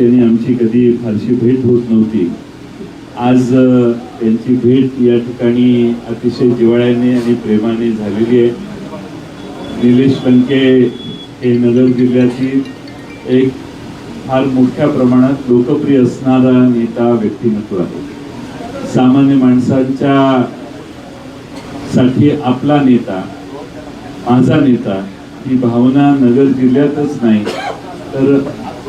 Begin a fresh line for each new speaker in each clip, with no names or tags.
यांनी आमची कधी फारशी भेट होत नव्हती. आज यांची त्यांची भेट या ठिकाणी अतिशय जिवाळ्याने आणि प्रेमाने झालेली आहे. निलेश लंके हे नगर जिल्ह्यातील एक फार मोठ्या प्रमाणात लोकप्रिय असणारा नेता व्यक्तिमत्व आहे. सामान्य माणसांच्या साठी आपला नेता माझा नेता ही भावना नगर जिल्ह्यातच नाही तर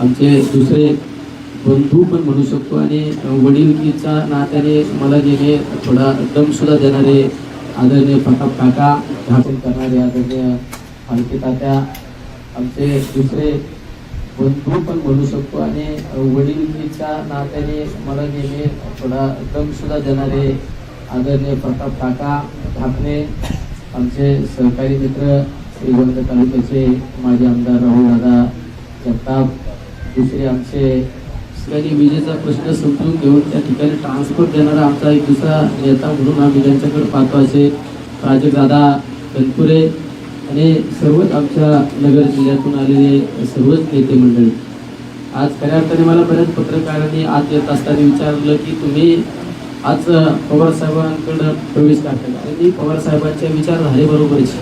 आमचे दुसरे बंधू पण म्हणू शकतो आणि वडीलकीचा नात्याने मला नेहमी थोडा दमसुद्धा देणारे आदरणीय प्रताप काका भाषण करणारे आदरणीय फालके तात्या आमचे दुसरे बंधू पण म्हणू शकतो आणि वडीलकीच्या नात्याने मला नेहमी थोडा दमसुद्धा देणारे आदरणीय प्रताप काका ढाकणे आमचे सहकारी मित्र श्रीगोंद तालुक्याचे माजी आमदार राहुल दादा जगताप दुसरे आमचे ठिकाणी विजेचा प्रश्न समजून घेऊन त्या ठिकाणी ट्रान्सपोर्ट देणारा आमचा एक दुसरा नेता म्हणून आम्ही त्यांच्याकडे पाहतो असे प्राजक्तदादा कनपुरे आणि सर्वच आमच्या नगर जिल्ह्यातून आलेले सर्वच नेते मंडळी. आज खऱ्या अर्थाने मला बऱ्याच पत्रकारांनी आज येत असताना विचारलं की तुम्ही आज पवार साहेबांकडं प्रवेश करता आणि मी पवारसाहेबांच्या विचारधारेबरोबरच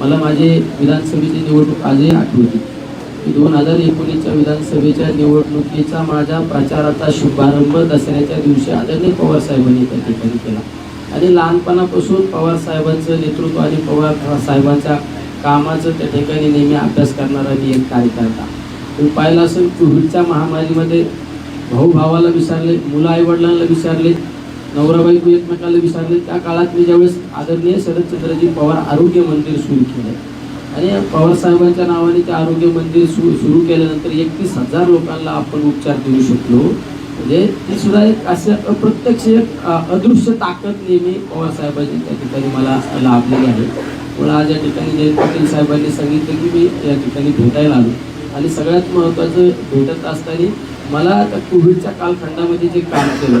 मला माझे विधानसभेची निवडणूक आजही आठवते. दोन हजार एकोणीसच्या विधानसभेच्या निवडणुकीचा माझ्या प्रचाराचा शुभारंभ दसऱ्याच्या दिवशी आदरणीय पवार साहेबांनी त्या ठिकाणी केला. आणि लहानपणापासून पवार साहेबांचं नेतृत्व आणि पवार साहेबांच्या कामाचं त्या ठिकाणी नेहमी अभ्यास करणारा मी एक कार्यकर्ता. तुम्ही पाहिलं असेल कोविडच्या महामारीमध्ये भाऊ भावाला विचारले मुलं आईवडिलांना विचारले नवरा बायको एकमेकाला विचारले त्या काळात मी ज्यावेळेस आदरणीय शरदचंद्रजी पवार आरोग्य मंदिर सुरू केलं. आणि पवार साहेबांच्या नावाने ते आरोग्य मंदिर सुरू सुरू केल्यानंतर एकतीस हजार लोकांना आपण उपचार देऊ शकलो. म्हणजे ती सुद्धा एक असं अप्रत्यक्ष एक अदृश्य ताकद नेहमी पवारसाहेबांची त्या ठिकाणी मला लाभलेली आहे. मला आज या ठिकाणी जयंत पाटील साहेबांनी सांगितलं की मी या ठिकाणी भेटायला आलो. आणि सगळ्यात महत्त्वाचं भेटत असताना मला त्या कोविडच्या कालखंडामध्ये जे काम केलं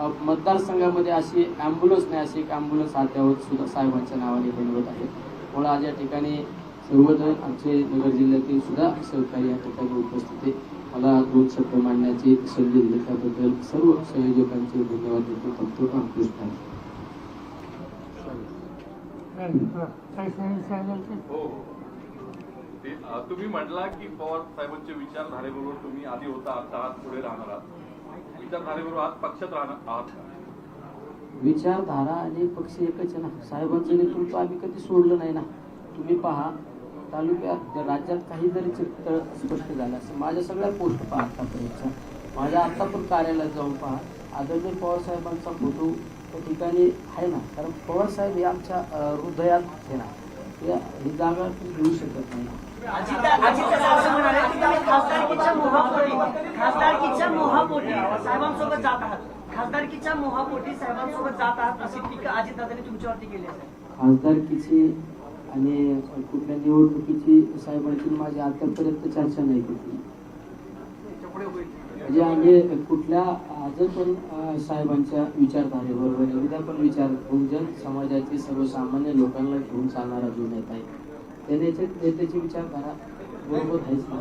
मतदारसंघामध्ये अशी ॲम्ब्युलन्स नाही अशी एक ॲम्ब्युलन्स अद्यावत सुद्धा साहेबांच्या नावाने बनवत आहे. म्हणून आज या ठिकाणी सर्वजण आमचे नगर जिल्ह्यातील सुद्धा सहकारी या ठिकाणी उपस्थित आहे. मला दोन शब्द मांडण्याची संधी दिली त्याबद्दल सर्व संयोजकांचे धन्यवाद देतो. फक्त रामकृष्ण हो,
हो ते तुम्ही म्हटला की पवार साहेबांच्या विचारधारेबरोबर तुम्ही आधी होता आता आज पुढे राहणार आहात. विचारधारेबरोबर आज पक्षात राहणार आहात.
विचारधारा आणि पक्ष एकच आहे ना. साहेबांचं नेतृत्व आम्ही कधी सोडलं नाही ना. तुम्ही पहा तालुक्यात राज्यात काही जरी चित्र स्पष्ट झालं असेल माझ्या सगळ्या पोस्ट पहा आतापर्यंतच्या. माझ्या आत्ता पण कार्यालयात जाऊन पहा. आदरणीय पवारसाहेबांचा फोटो त्या ठिकाणी आहे ना. कारण पवारसाहेब हे आमच्या हृदयात आहे ना. या- ही जागा तुम्ही घेऊ शकत नाही.
खासदारकीच्या मोहापोटी खासदारकीच्या मोहापोटी साहेबांसोबत जात आहात. खासदारकीच्या मोहापोटी साहेबांसोबत जात आहात अशी टीका तुमच्यावरती केली
खासदारकीची आणि कुठल्या निवडणुकीची साहेबांची माझी आतापर्यंत चर्चा नाही केली. म्हणजे आम्ही कुठल्या आज पण साहेबांच्या विचारधारेबरोबर एकदा पण विचार बहुजन समाजाचे सर्वसामान्य लोकांना घेऊन चालणारा जो नेता आहे त्या नेते नेत्याची विचारधारा बरोबर आहेच ना?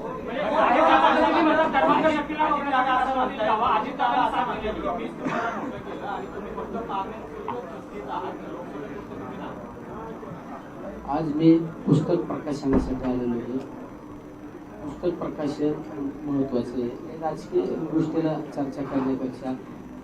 आज मी पुस्तक प्रकाशनासाठी आलेलो आहे. पुस्तक प्रकाशन महत्त्वाचे आहे. राजकीय गोष्टीला चर्चा करण्यापेक्षा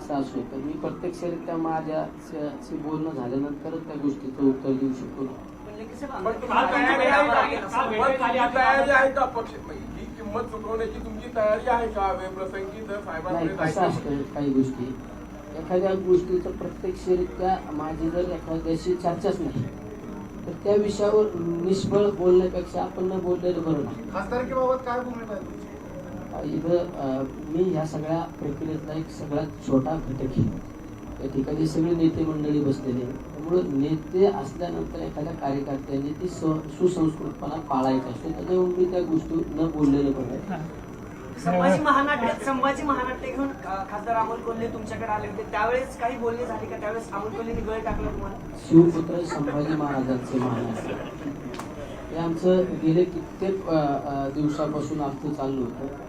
असं तर मी प्रत्यक्षरित्या माझ्याशी बोलणं झाल्यानंतरच त्या गोष्टीचं उत्तर देऊ शकतो
तयारी आहे का? ही किंमत चुकवण्याची तुमची तयारी आहे का वेळप्रसंगी जर
नाही कसं असतं काही गोष्टी एखाद्या गोष्टीचं प्रत्यक्षरित्या माझी जर एखाद्याशी चर्चाच नाही तर त्या विषयावर निष्फळ बोलण्यापेक्षा आपण न बोललेलं बरं ना
खासदारकीबाबत काय भूमिका आहे तुमची?
इथं मी ह्या सगळ्या प्रक्रियेतला एक सगळ्यात छोटा घटक आहे. या ठिकाणी सगळे नेते मंडळी बसलेले. त्यामुळं नेते असल्यानंतर एखाद्या कार्यकर्त्यांनी ती स सुसंस्कृतपणा पाळायचा असतो. त्याच्यामुळे मी त्या गोष्टी न बोललेलं बरं आहे.
संभाजी महानाट्य संभाजी महानाट्य घेऊन खासदार अमोल कोल्हे तुमच्याकडे आले होते. त्यावेळेस काही बोलणे झाले का? त्यावेळेस अमोल कोल्हेने गळ टाकला तुम्हाला?
शिवपुत्र संभाजी महाराजांचे महाराष्ट्र हे आमचं गेले कित्येक दिवसापासून आमचं चाललं होतं.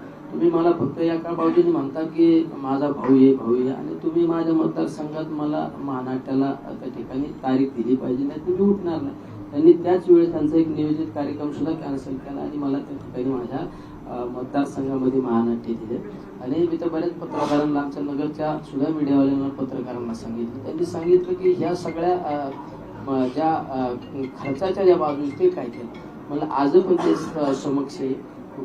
तुम्ही मला फक्त एका बाजूने म्हणता की माझा भाऊ आहे भाऊ आहे आणि तुम्ही माझ्या मतदारसंघात मला महानाट्याला त्या ठिकाणी तारीख दिली पाहिजे नाही तुम्ही उठणार नाही. त्यांनी त्याच वेळेस त्यांचा एक नियोजित कार्यक्रम सुद्धा कॅन्सल केला आणि मला त्या ठिकाणी माझ्या मतदारसंघामध्ये महानाट्य दिले. आणि मी तर बऱ्याच पत्रकारांना आमच्या नगरच्या सुद्धा मीडियावाल्यांना पत्रकारांना सांगितलं. त्यांनी सांगितलं की ह्या सगळ्या म, ज्या खर्चाच्या ज्या बाजूने ते काय केलं. मला आज पण ते समक्ष आहे.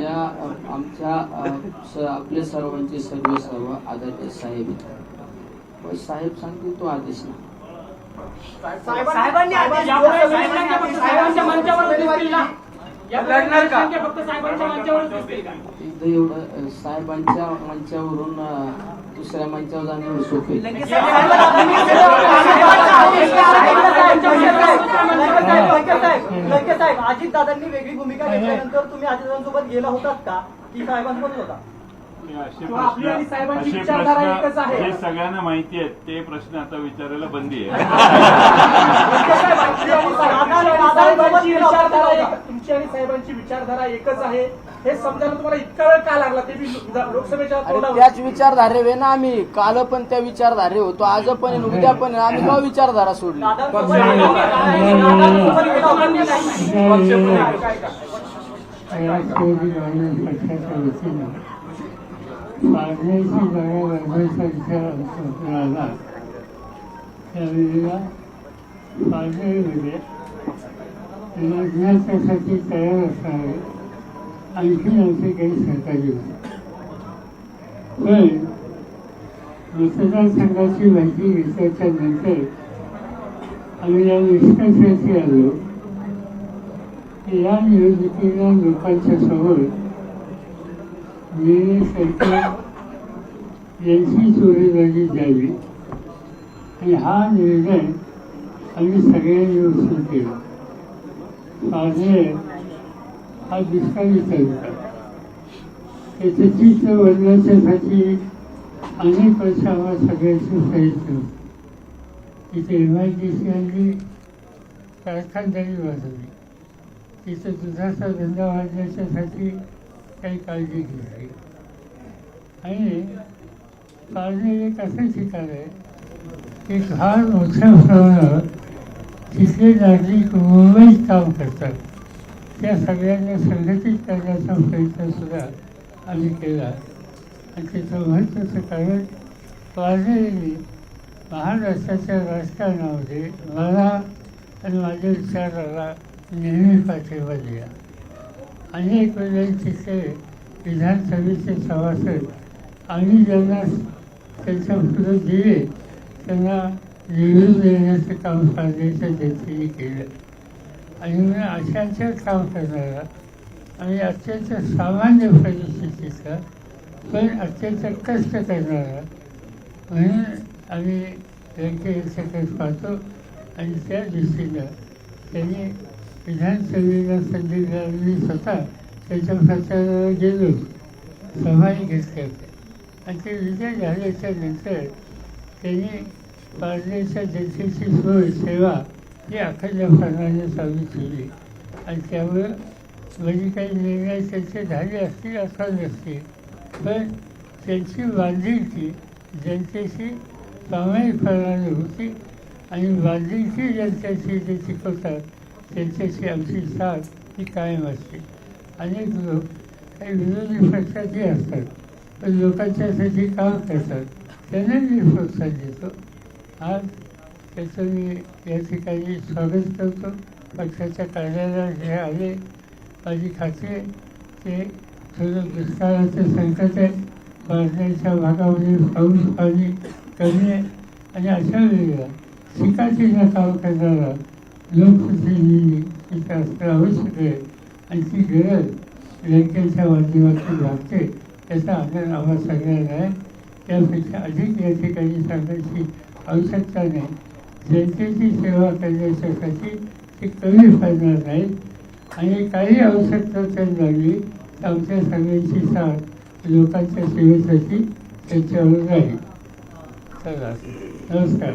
या आमच्या आपल्या सर्वांचे सर्व सर्व आदरणीय साहेब. मग साहेब सांगतील तो आदेश ना
साहेबांनी आदेश
साहेबांच्या यापुढे
लढणार
वीस
का?
संख्या फक्त साहेबांच्या मंचावरच दिसतील का?
इथं एवढं साहेबांच्या मंचावरून दुसऱ्या मंचावर जाणं सोपे
साहेब, अजित दादांनी वेगळी भूमिका घेतल्यानंतर तुम्ही अजितदादांसोबत गेला होतात का? की साहेबांसोबत होता.
हे सगळ्यांना माहिती आहेत ते प्रश्न आता विचारायला बंदी आहे.
आपली आणि साहेबांची- विचारधारा एक- तुमची आणि साहेबांची विचारधारा एकच आहे. हे समजायला तुम्हाला इतका वेळ का लागला? ते लोकसभेच्या
अरे
तोंडावर.
त्याच विचारधारे वे ना आम्ही. काल पण त्या विचारधारे होतो आज पण आहे, उद्या पण आहे. आम्ही का विचारधारा सोडली?
दादांसोबत दादांसोबत गेला होता नाही?
विचार त्यावेळेला पारनेरमध्ये लढण्यासाठी तयार असणारे आणखी आमचे काही सहकारी होते पण मतदारसंघाची माहिती घेतल्याच्या नंतर आम्ही या निष्कर्षाशी आलो की या निवडणुकीला लोकांच्या समोर निर्णय सरकार यांची चोरीबाजी द्यावी. आणि हा निर्णय आम्ही सगळ्यांनी उचलून केला. पारनेर हा दुष्काळी तालुका त्याचं चित्र बदलायच्यासाठी अनेक वर्ष आम्हाला सगळ्यांचं साहित्य. तिथे एम आय डी सी आणली कारखानदारी वाजवली. तिथं दुधाचा धंदा वाढण्याच्यासाठी काही काळजी घेतली. आणि काळजी एक असं ठिकाण आहे की फार मोठ्या प्रमाणावर तिथले नागरिक मुंबईत काम करतात. त्या सगळ्यांना संघटित करण्याचा प्रयत्नसुद्धा आम्ही केला. आणि त्याचं महत्त्वाचं कारण पारनेरने महाराष्ट्राच्या राजकारणामध्ये मला आणि माझ्या विचाराला नेहमी पाठिंबा दिला. अनेक वेळेला तिथे विधानसभेचे सभासद आम्ही ज्यांना त्यांच्या पुढे दिले त्यांना लिहून देण्याचं काम साधण्याच्या जनतेने केलं. आणि मी अशांच्याच काम करणारा आणि अत्यंत सामान्य परिस्थितीचा पण अत्यंत कष्ट करणारा म्हणून आम्ही व्यंकय्याकडे पाहतो आणि त्या दृष्टीनं त्यांनी विधानसभेला संधी मी स्वतः त्याच्या प्रचाराला गेलो. सभाही घेतल्या होत्या आणि ते विजय झाल्याच्यानंतर त्यांनी पारनेच्या जनतेची सोय सेवा ही अखंडपणाने चालू ठेवली. आणि त्यामुळे म्हणजे काही निर्णय त्यांचे झाले असतील अथवा नसतील पण त्यांची बांधिलकी जनतेशी प्रामाणिकपणाने होती आणि बांधिलकी जनतेशी जे शिकवतात त्यांच्याशी आमची साथ ही कायम असते. अनेक लोक काही विरोधी पक्षाचे असतात पण लोकांच्यासाठी काम करतात त्यांना मी प्रोत्साहन देतो. आज त्याचं मी या ठिकाणी स्वागत करतो. पक्षाच्या कार्यालयात जे आले माझी खात्री आहे ते थोडं दुष्काळाचं संकट आहे पाण्याच्या भागामध्ये पाऊस पाणी कमी आहे. आणि अशा वेळेला शिकाचीला काम करणारा लोकप्रतिनिधी असणं आवश्यक आहे. आणि ती गरज बँकेच्या माध्यमातून लागते त्याचा आनंद आम्हाला सगळ्यांना आहे. त्यापेक्षा अधिक या ठिकाणी सांगायची आवश्यकता नाही जनतेची सेवा करण्यासाठी ते कमी पडणार नाही. आणि काही आवश्यकता जर लागली तर आमच्या सगळ्यांची साथ लोकांच्या सेवेसाठी त्यांच्यावर राहील. चला नमस्कार.